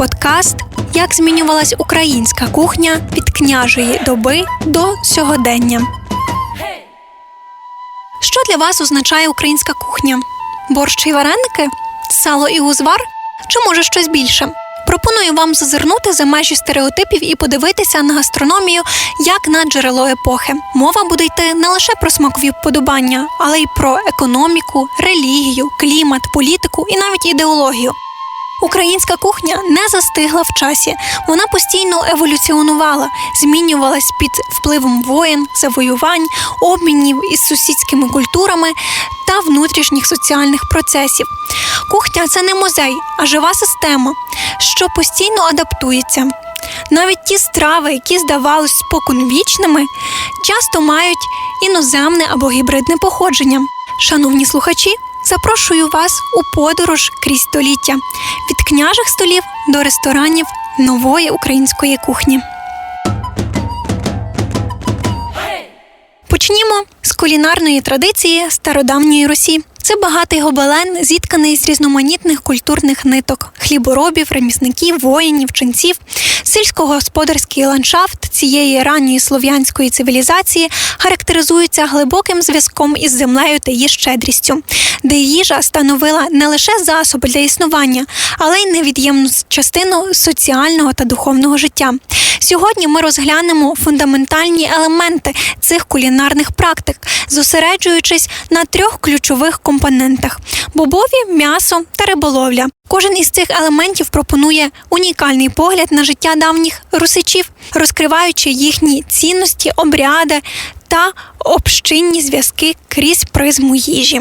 подкаст Як змінювалась українська кухня від княжої доби до сьогодення. Що для вас означає українська кухня? Борщ і вареники? Сало і узвар? Чи може щось більше? Пропоную вам зазирнути за межі стереотипів і подивитися на гастрономію як на джерело епохи. Мова буде йти не лише про смакові вподобання, але й про економіку, релігію, клімат, політику і навіть ідеологію. Українська кухня не застигла в часі. Вона постійно еволюціонувала, змінювалась під впливом воєн, завоювань, обмінів із сусідськими культурами та внутрішніх соціальних процесів. Кухня це не музей, а жива система, що постійно адаптується. Навіть ті страви, які здавалось споконвічними, часто мають іноземне або гібридне походження. Шановні слухачі, запрошую вас у подорож крізь століття від княжих столів до ресторанів нової української кухні. Почнімо з кулінарної традиції стародавньої Русі. Це багатий гобелен, зітканий з різноманітних культурних ниток, хліборобів, ремісників, воїнів, ченців. Сільськогосподарський ландшафт цієї ранньої слов'янської цивілізації характеризується глибоким зв'язком із землею та її щедрістю, де їжа становила не лише засоби для існування, але й невід'ємну частину соціального та духовного життя. Сьогодні ми розглянемо фундаментальні елементи цих кулінарних практик, зосереджуючись на трьох ключових компонентах: бобові, м'ясо та риболовля. Кожен із цих елементів пропонує унікальний погляд на життя давніх русичів, розкриваючи їхні цінності, обряди та общинні зв'язки крізь призму їжі.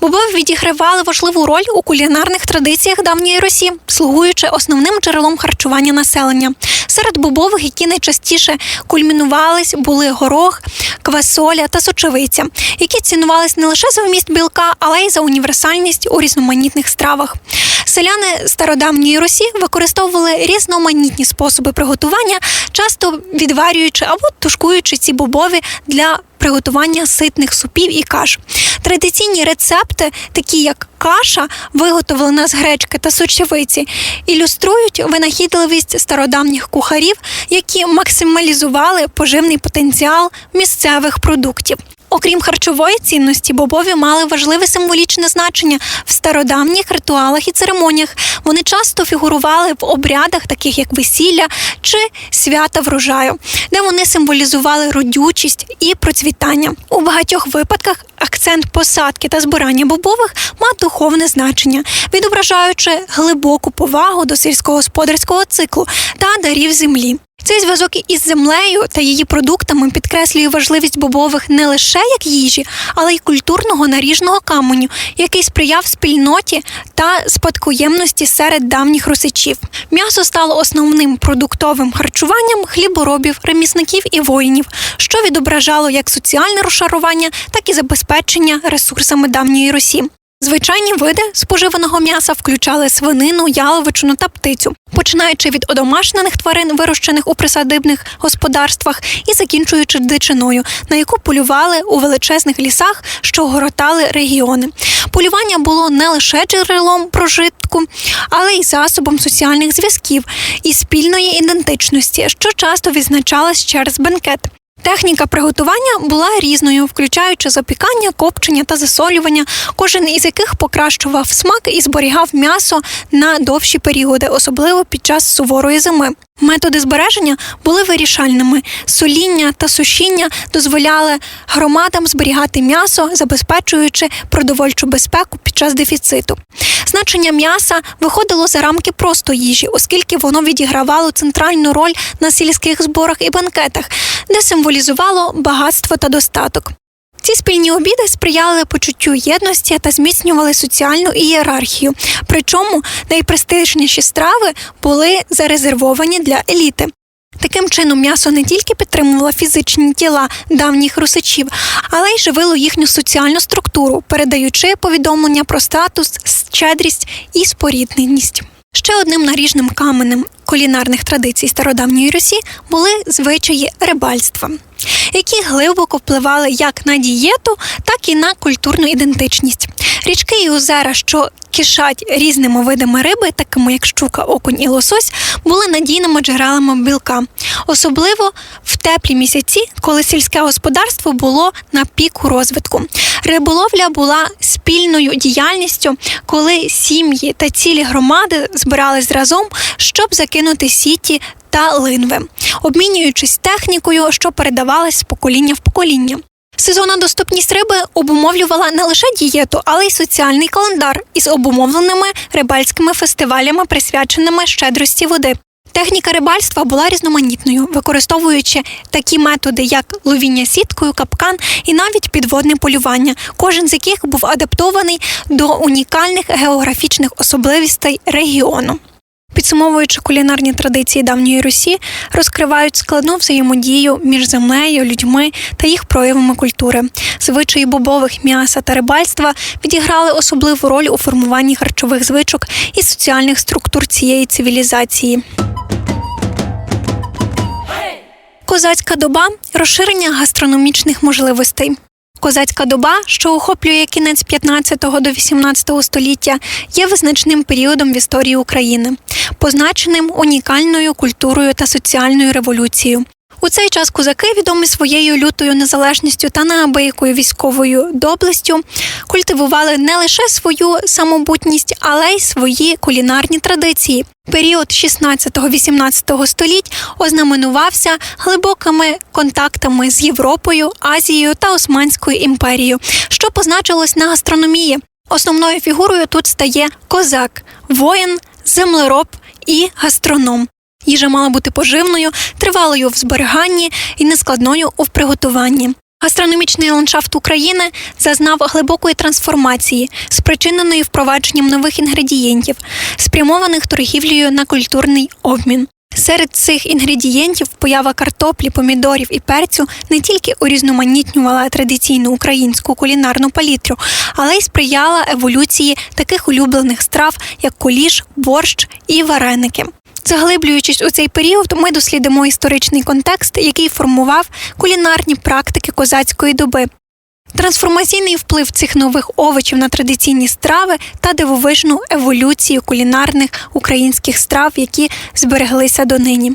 Бобові відігравали важливу роль у кулінарних традиціях давньої Русі, слугуючи основним джерелом харчування населення. Серед бобових, які найчастіше кульмінувались, були горох, квасоля та сочевиця, які цінувались не лише за вміст білка, але й за універсальність у різноманітних стравах. Селяни стародавньої Русі використовували різноманітні способи приготування, часто відварюючи або тушкуючи ці бобові для приготування ситних супів і каш. Традиційні рецепти, такі як каша, виготовлена з гречки та сочевиці, ілюструють винахідливість стародавніх кухарів, які максималізували поживний потенціал місцевих продуктів. Окрім харчової цінності, бобові мали важливе символічне значення в стародавніх ритуалах і церемоніях. Вони часто фігурували в обрядах, таких як весілля чи свята врожаю, де вони символізували родючість і процвітання. У багатьох випадках акцент посадки та збирання бобових мав духовне значення, відображаючи глибоку повагу до сільськогосподарського циклу та дарів землі. Цей зв'язок із землею та її продуктами підкреслює важливість бобових не лише як їжі, але й культурного наріжного каменю, який сприяв спільноті та спадкоємності серед давніх русичів. М'ясо стало основним продуктовим харчуванням хліборобів, ремісників і воїнів, що відображало як соціальне розшарування, так і забезпечення ресурсами давньої Русі. Звичайні види споживаного м'яса включали свинину, яловичину та птицю, починаючи від одомашнених тварин, вирощених у присадибних господарствах, і закінчуючи дичиною, на яку полювали у величезних лісах, що горотали регіони. Полювання було не лише джерелом прожитку, але й засобом соціальних зв'язків і спільної ідентичності, що часто відзначалась через бенкет. Техніка приготування була різною, включаючи запікання, копчення та засолювання, кожен із яких покращував смак і зберігав м'ясо на довші періоди, особливо під час суворої зими. Методи збереження були вирішальними. Соління та сушіння дозволяли громадам зберігати м'ясо, забезпечуючи продовольчу безпеку під час дефіциту. Значення м'яса виходило за рамки просто їжі, оскільки воно відігравало центральну роль на сільських зборах і банкетах, де символізувало багатство та достаток. Ці спільні обіди сприяли почуттю єдності та зміцнювали соціальну ієрархію. Причому найпрестижніші страви були зарезервовані для еліти. Таким чином, м'ясо не тільки підтримувало фізичні тіла давніх русичів, але й живило їхню соціальну структуру, передаючи повідомлення про статус, щедрість і спорідненість. Ще одним наріжним каменем кулінарних традицій стародавньої Русі були звичаї рибальства, які глибоко впливали як на дієту, так і на культурну ідентичність. Річки і озера, що кишать різними видами риби, такими як щука, окунь і лосось, були надійними джерелами білка, особливо в теплі місяці, коли сільське господарство було на піку розвитку. Риболовля була спільною діяльністю, коли сім'ї та цілі громади збирались разом, щоб закинути сіті та линви, обмінюючись технікою, що передавалась з покоління в покоління. Сезонна доступність риби обумовлювала не лише дієту, але й соціальний календар із обумовленими рибальськими фестивалями, присвяченими щедрості води. Техніка рибальства була різноманітною, використовуючи такі методи, як ловіння сіткою, капкан і навіть підводне полювання, кожен з яких був адаптований до унікальних географічних особливостей регіону. Підсумовуючи кулінарні традиції давньої Русі, розкривають складну взаємодію між землею, людьми та їх проявами культури. Звичаї бобових м'яса та рибальства відіграли особливу роль у формуванні харчових звичок і соціальних структур цієї цивілізації. Козацька доба розширення гастрономічних можливостей. Козацька доба, що охоплює кінець 15 до 18 століття, є визначним періодом в історії України, позначеним унікальною культурою та соціальною революцією. У цей час козаки, відомі своєю лютою незалежністю та неабиякою військовою доблестю, культивували не лише свою самобутність, але й свої кулінарні традиції. Період 16-18 століть ознаменувався глибокими контактами з Європою, Азією та Османською імперією, що позначилось на гастрономії. Основною фігурою тут стає козак, воїн, землероб і гастроном. Їжа мала бути поживною, тривалою в зберіганні і нескладною у приготуванні. Гастрономічний ландшафт України зазнав глибокої трансформації, спричиненої впровадженням нових інгредієнтів, спрямованих торгівлею на культурний обмін. Серед цих інгредієнтів поява картоплі, помідорів і перцю не тільки урізноманітнювала традиційну українську кулінарну палітру, але й сприяла еволюції таких улюблених страв, як куліш, борщ і вареники. Заглиблюючись у цей період, ми дослідимо історичний контекст, який формував кулінарні практики козацької доби. Трансформаційний вплив цих нових овочів на традиційні страви та дивовижну еволюцію кулінарних українських страв, які збереглися донині.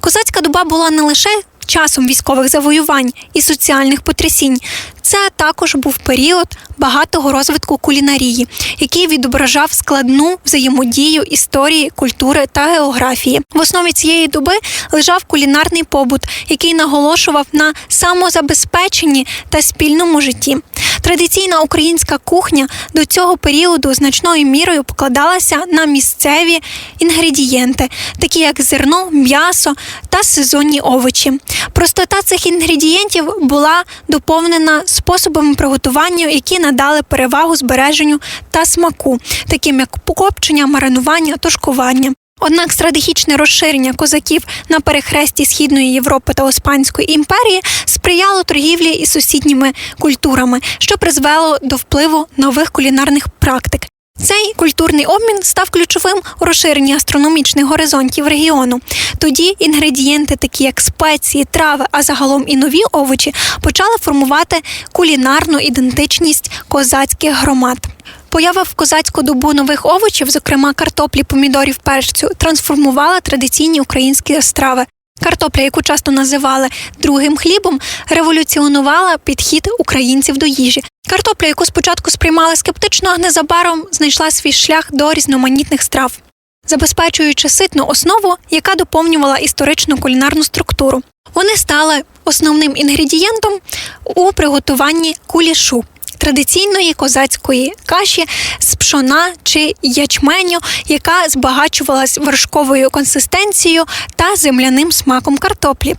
Козацька доба була не лише часом військових завоювань і соціальних потрясінь. Це також був період багатого розвитку кулінарії, який відображав складну взаємодію історії, культури та географії. В основі цієї доби лежав кулінарний побут, який наголошував на самозабезпеченні та спільному житті. Традиційна українська кухня до цього періоду значною мірою покладалася на місцеві інгредієнти, такі як зерно, м'ясо та сезонні овочі. Простота цих інгредієнтів була доповнена способами приготування, які надали перевагу збереженню та смаку, таким як покопчення, маринування, тушкування. Однак стратегічне розширення козаків на перехресті Східної Європи та Османської імперії сприяло торгівлі із сусідніми культурами, що призвело до впливу нових кулінарних практик. Цей культурний обмін став ключовим у розширенні астрономічних горизонтів регіону. Тоді інгредієнти, такі як спеції, трави, а загалом і нові овочі, почали формувати кулінарну ідентичність козацьких громад. Поява в козацьку добу нових овочів, зокрема картоплі, помідорів, перцю, трансформувала традиційні українські страви. Картопля, яку часто називали другим хлібом, революціонувала підхід українців до їжі. Картопля, яку спочатку сприймали скептично, а незабаром знайшла свій шлях до різноманітних страв, забезпечуючи ситну основу, яка доповнювала історичну кулінарну структуру. Вони стали основним інгредієнтом у приготуванні кулішу. Традиційної козацької каші з пшона чи ячменю, яка збагачувалась вершковою консистенцією та земляним смаком картоплі.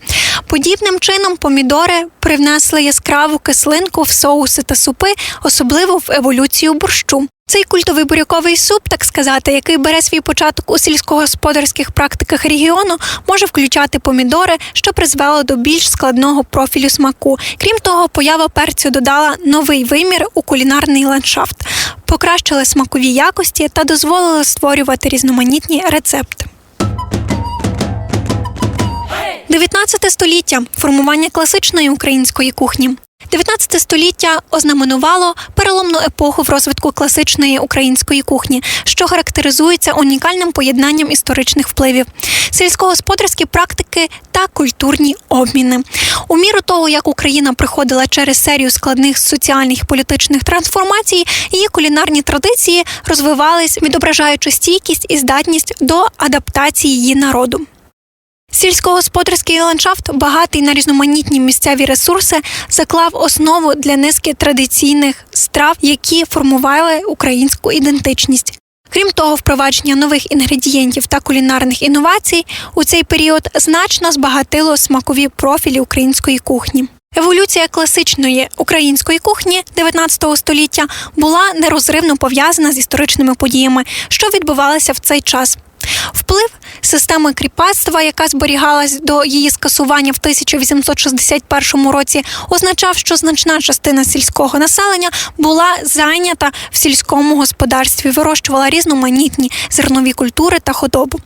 Подібним чином помідори привнесли яскраву кислинку в соуси та супи, особливо в еволюцію борщу. Цей культовий буряковий суп, так сказати, який бере свій початок у сільськогосподарських практиках регіону, може включати помідори, що призвело до більш складного профілю смаку. Крім того, поява перцю додала новий вимір у кулінарний ландшафт, покращили смакові якості та дозволили створювати різноманітні рецепти. 19 століття формування класичної української кухні. 19 століття ознаменувало переломну епоху в розвитку класичної української кухні, що характеризується унікальним поєднанням історичних впливів, сільськогосподарські практики та культурні обміни. У міру того, як Україна приходила через серію складних соціальних і політичних трансформацій, її кулінарні традиції розвивались, відображаючи стійкість і здатність до адаптації її народу. Сільськогосподарський ландшафт, багатий на різноманітні місцеві ресурси, заклав основу для низки традиційних страв, які формували українську ідентичність. Крім того, впровадження нових інгредієнтів та кулінарних інновацій у цей період значно збагатило смакові профілі української кухні. Еволюція класичної української кухні 19 століття була нерозривно пов'язана з історичними подіями, що відбувалися в цей час. Вплив системи кріпацтва, яка зберігалась до її скасування в 1861 році, означав, що значна частина сільського населення була зайнята в сільському господарстві, вирощувала різноманітні зернові культури та худобу.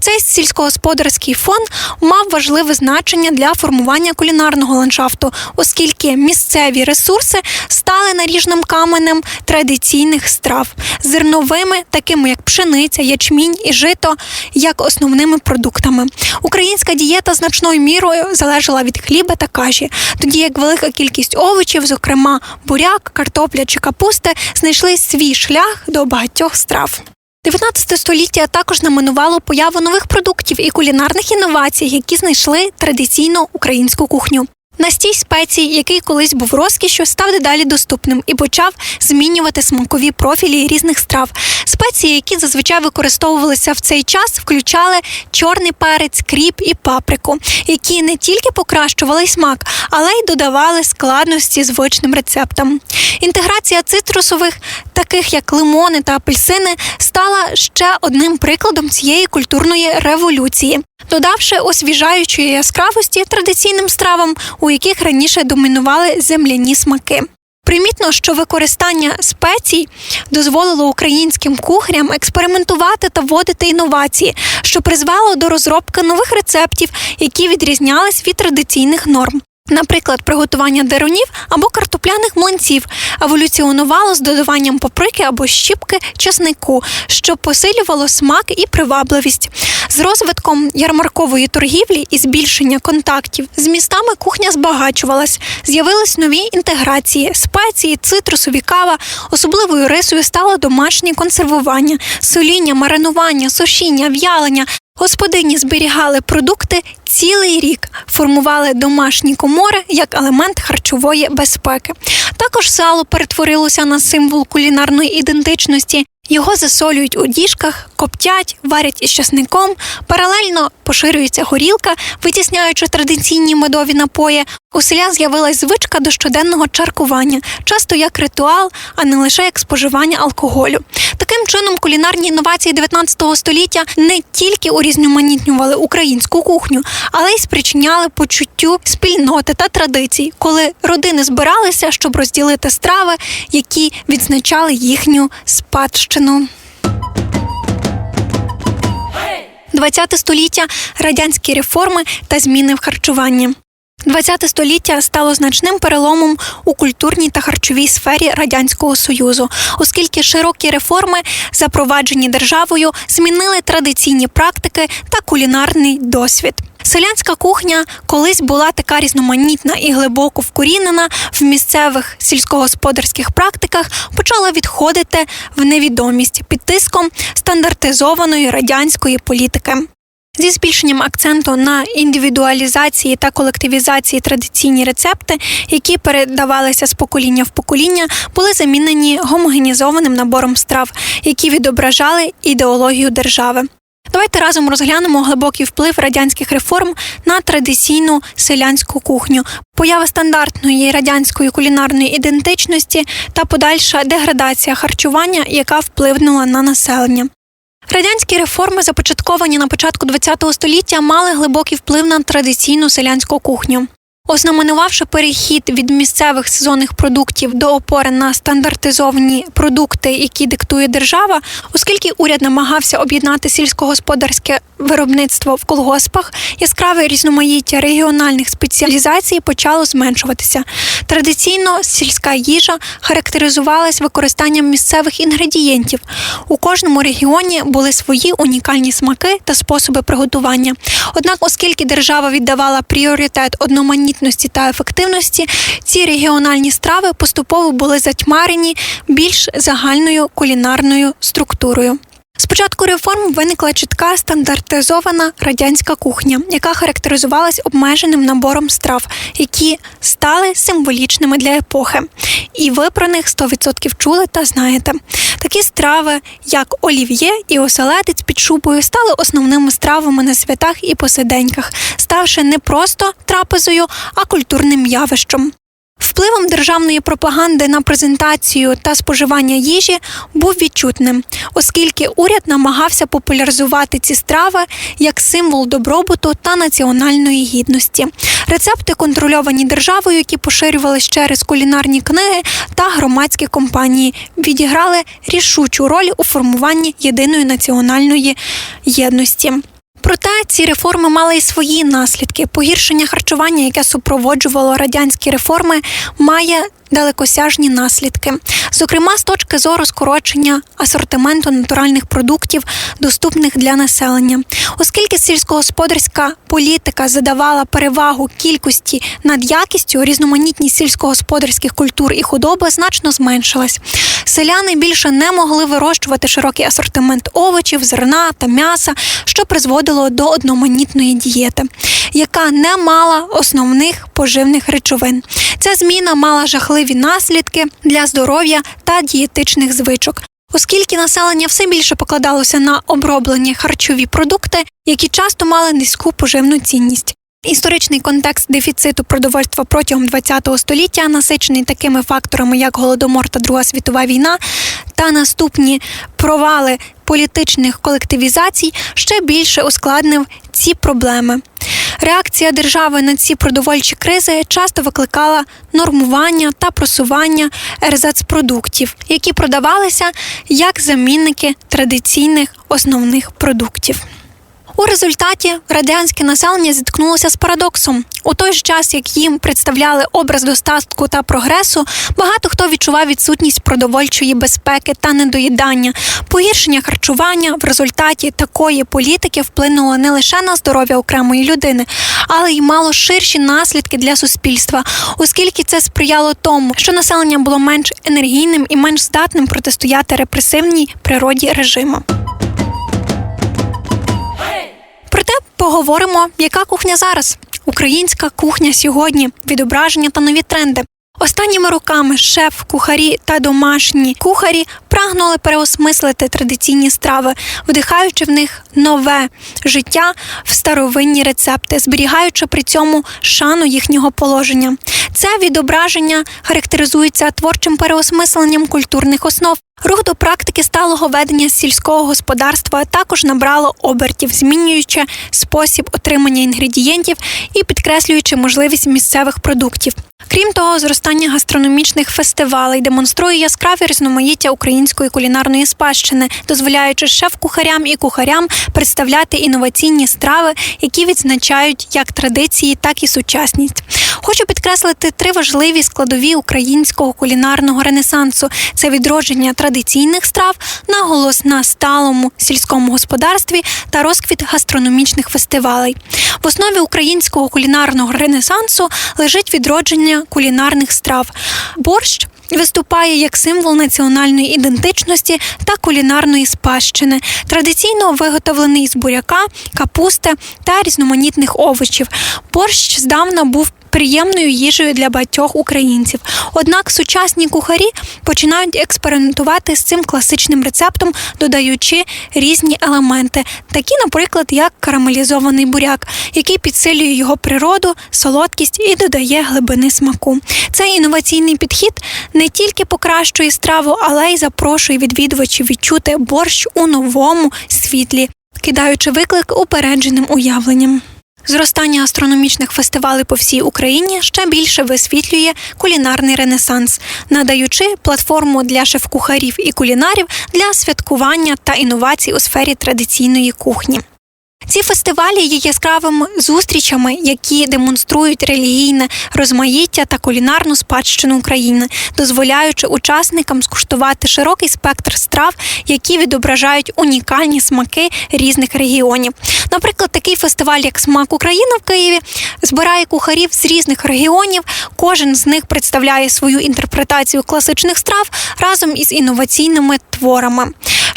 Цей сільськогосподарський фон мав важливе значення для формування кулінарного ландшафту, оскільки місцеві ресурси стали наріжним каменем традиційних страв, зерновими, такими як пшениця, ячмінь і жито, як основними продуктами. Українська дієта значною мірою залежала від хліба та каші, тоді як велика кількість овочів, зокрема буряк, картопля чи капусти, знайшли свій шлях до багатьох страв. 19 століття також знаменувало появу нових продуктів і кулінарних інновацій, які знайшли традиційну українську кухню. Настій спецій, який колись був розкішю, став дедалі доступним і почав змінювати смакові профілі різних страв. Спеції, які зазвичай використовувалися в цей час, включали чорний перець, кріп і паприку, які не тільки покращували смак, але й додавали складності звичним рецептам. Інтеграція цитрусових, таких як лимони та апельсини, стала ще одним прикладом цієї культурної революції, додавши освіжаючої яскравості традиційним стравам, у яких раніше домінували земляні смаки. Примітно, що використання спецій дозволило українським кухарям експериментувати та вводити інновації, що призвело до розробки нових рецептів, які відрізнялись від традиційних норм. Наприклад, приготування деронів або картопляних млинців еволюціонувало з додаванням паприки або щіпки чеснику, що посилювало смак і привабливість. З розвитком ярмаркової торгівлі і збільшення контактів з містами кухня збагачувалась, з'явились нові інтеграції, спеції, цитрусові кава. Особливою рисою стало домашнє консервування, соління, маринування, сушіння, в'ялення. Господині зберігали продукти цілий рік, формували домашні комори як елемент харчової безпеки. Також сало перетворилося на символ кулінарної ідентичності. Його засолюють у діжках, коптять, варять із часником. Паралельно поширюється горілка, витісняючи традиційні медові напої. У селян з'явилась звичка до щоденного чаркування, часто як ритуал, а не лише як споживання алкоголю. Таким чином, кулінарні інновації 19 століття не тільки урізноманітнювали українську кухню, але й спричиняли почуттю спільноти та традицій, коли родини збиралися, щоб розділити страви, які відзначали їхню спадщину. 20 століття радянські реформи та зміни в харчуванні. 20 століття стало значним переломом у культурній та харчовій сфері радянського союзу, оскільки широкі реформи, запроваджені державою, змінили традиційні практики та кулінарний досвід. Селянська кухня колись була така різноманітна і глибоко вкорінена в місцевих сільськогосподарських практиках, почала відходити в невідомість під тиском стандартизованої радянської політики. Зі збільшенням акценту на індивідуалізації та колективізації традиційні рецепти, які передавалися з покоління в покоління, були замінені гомогенізованим набором страв, які відображали ідеологію держави. Давайте разом розглянемо глибокий вплив радянських реформ на традиційну селянську кухню, поява стандартної радянської кулінарної ідентичності та подальша деградація харчування, яка вплинула на населення. Радянські реформи, започатковані на початку ХХ століття, мали глибокий вплив на традиційну селянську кухню. Ознаменувавши перехід від місцевих сезонних продуктів до опори на стандартизовані продукти, які диктує держава, оскільки уряд намагався об'єднати сільськогосподарське виробництво в колгоспах, яскраве різноманіття регіональних спеціалізацій почало зменшуватися. Традиційно сільська їжа характеризувалась використанням місцевих інгредієнтів. У кожному регіоні були свої унікальні смаки та способи приготування. Однак, оскільки держава віддавала пріоритет одноманітності та ефективності, ці регіональні страви поступово були затьмарені більш загальною кулінарною структурою. З початку реформ виникла чітка стандартизована радянська кухня, яка характеризувалась обмеженим набором страв, які стали символічними для епохи. І ви про них 100% чули та знаєте. Такі страви, як олів'є і оселедець під шубою, стали основними стравами на святах і посиденьках, ставши не просто трапезою, а культурним явищем. Впливом державної пропаганди на презентацію та споживання їжі був відчутним, оскільки уряд намагався популяризувати ці страви як символ добробуту та національної гідності. Рецепти контрольовані державою, які поширювалися через кулінарні книги та громадські компанії, відіграли рішучу роль у формуванні єдиної національної єдності. Проте ці реформи мали й свої наслідки. Погіршення харчування, яке супроводжувало радянські реформи, має далекосяжні наслідки. Зокрема, з точки зору скорочення асортименту натуральних продуктів, доступних для населення, оскільки сільськогосподарська політика задавала перевагу кількості над якістю, різноманітність сільськогосподарських культур і худоби значно зменшилась. Селяни більше не могли вирощувати широкий асортимент овочів, зерна та м'яса, що призводило до одноманітної дієти, яка не мала основних поживних речовин. Ця зміна мала жахливі наслідки для здоров'я та дієтичних звичок. Оскільки населення все більше покладалося на оброблені харчові продукти, які часто мали низьку поживну цінність. Історичний контекст дефіциту продовольства протягом ХХ століття, насичений такими факторами, як голодомор та Друга світова війна, та наступні провали політичних колективізацій, ще більше ускладнив ці проблеми. Реакція держави на ці продовольчі кризи часто викликала нормування та просування ерзацпродуктів, які продавалися як замінники традиційних основних продуктів. У результаті радянське населення зіткнулося з парадоксом. У той же час, як їм представляли образ достатку та прогресу, багато хто відчував відсутність продовольчої безпеки та недоїдання. Погіршення харчування в результаті такої політики вплинуло не лише на здоров'я окремої людини, але й мало ширші наслідки для суспільства, оскільки це сприяло тому, що населення було менш енергійним і менш здатним протистояти репресивній природі режиму. Проте поговоримо, яка кухня зараз. Українська кухня сьогодні, відображення та нові тренди. Останніми роками шеф, кухарі та домашні кухарі прагнули переосмислити традиційні страви, вдихаючи в них нове життя в старовинні рецепти, зберігаючи при цьому шану їхнього положення. Це відображення характеризується творчим переосмисленням культурних основ. Рух до практики сталого ведення сільського господарства також набрало обертів, змінюючи спосіб отримання інгредієнтів і підкреслюючи можливість місцевих продуктів. Крім того, зростання гастрономічних фестивалей демонструє яскраві різноманіття української кулінарної спадщини, дозволяючи шеф-кухарям і кухарям представляти інноваційні страви, які відзначають як традиції, так і сучасність. Хочу підкреслити три важливі складові українського кулінарного ренесансу: це відродження традиційних страв, наголос на сталому сільському господарстві та розквіт гастрономічних фестивалей. В основі українського кулінарного ренесансу лежить відродження кулінарних страв. Борщ виступає як символ національної ідентичності та кулінарної спадщини, традиційно виготовлений з буряка, капусти та різноманітних овочів. Борщ здавна був приємною їжею для багатьох українців. Однак сучасні кухарі починають експериментувати з цим класичним рецептом, додаючи різні елементи, такі, наприклад, як карамелізований буряк, який підсилює його природу, солодкість і додає глибини смаку. Цей інноваційний підхід не тільки покращує страву, але й запрошує відвідувачів відчути борщ у новому світлі, кидаючи виклик упередженим уявленням. Зростання астрономічних фестивалей по всій Україні ще більше висвітлює кулінарний ренесанс, надаючи платформу для шеф-кухарів і кулінарів для святкування та інновацій у сфері традиційної кухні. Ці фестивалі є яскравими зустрічами, які демонструють релігійне розмаїття та кулінарну спадщину України, дозволяючи учасникам скуштувати широкий спектр страв, які відображають унікальні смаки різних регіонів. Наприклад, такий фестиваль, як Смак України в Києві, збирає кухарів з різних регіонів. Кожен з них представляє свою інтерпретацію класичних страв разом із інноваційними творами,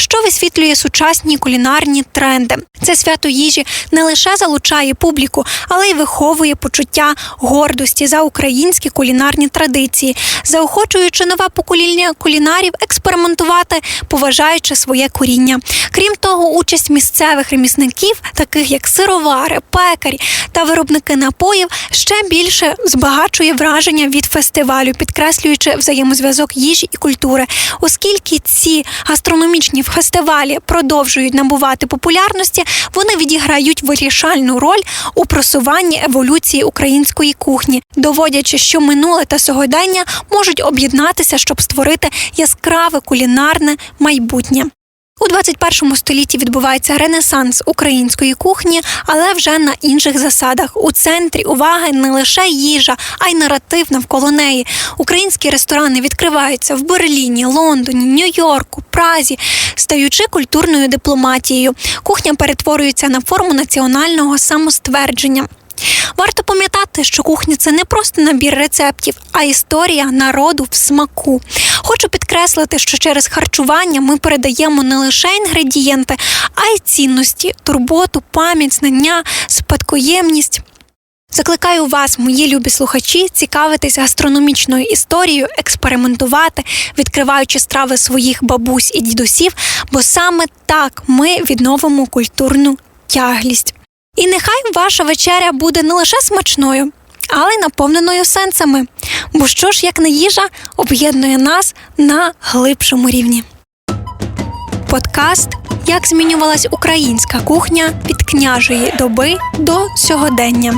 що висвітлює сучасні кулінарні тренди. Це свято їжі не лише залучає публіку, але й виховує почуття гордості за українські кулінарні традиції, заохочуючи нове покоління кулінарів експериментувати, поважаючи своє коріння. Крім того, участь місцевих ремісників, таких як сировари, пекарі та виробники напоїв, ще більше збагачує враження від фестивалю, підкреслюючи взаємозв'язок їжі і культури, оскільки ці гастрономічні фестивалі продовжують набувати популярності, вони відіграють вирішальну роль у просуванні еволюції української кухні, доводячи, що минуле та сьогодення можуть об'єднатися, щоб створити яскраве кулінарне майбутнє. У 21 столітті відбувається ренесанс української кухні, але вже на інших засадах. У центрі уваги не лише їжа, а й наратив навколо неї. Українські ресторани відкриваються в Берліні, Лондоні, Нью-Йорку, Празі, стаючи культурною дипломатією. Кухня перетворюється на форму національного самоствердження. Варто пам'ятати, що кухня це не просто набір рецептів, а історія народу в смаку. Хочу підкреслити, що через харчування ми передаємо не лише інгредієнти, а й цінності, турботу, пам'ять, знання, спадкоємність. Закликаю вас, мої любі слухачі, цікавитись гастрономічною історією, експериментувати, відкриваючи страви своїх бабусь і дідусів, бо саме так ми відновимо культурну тяглість. І нехай ваша вечеря буде не лише смачною, але й наповненою сенсами. Бо що ж, як не їжа, об'єднує нас на глибшому рівні. Подкаст Як змінювалась українська кухня від княжої доби до сьогодення.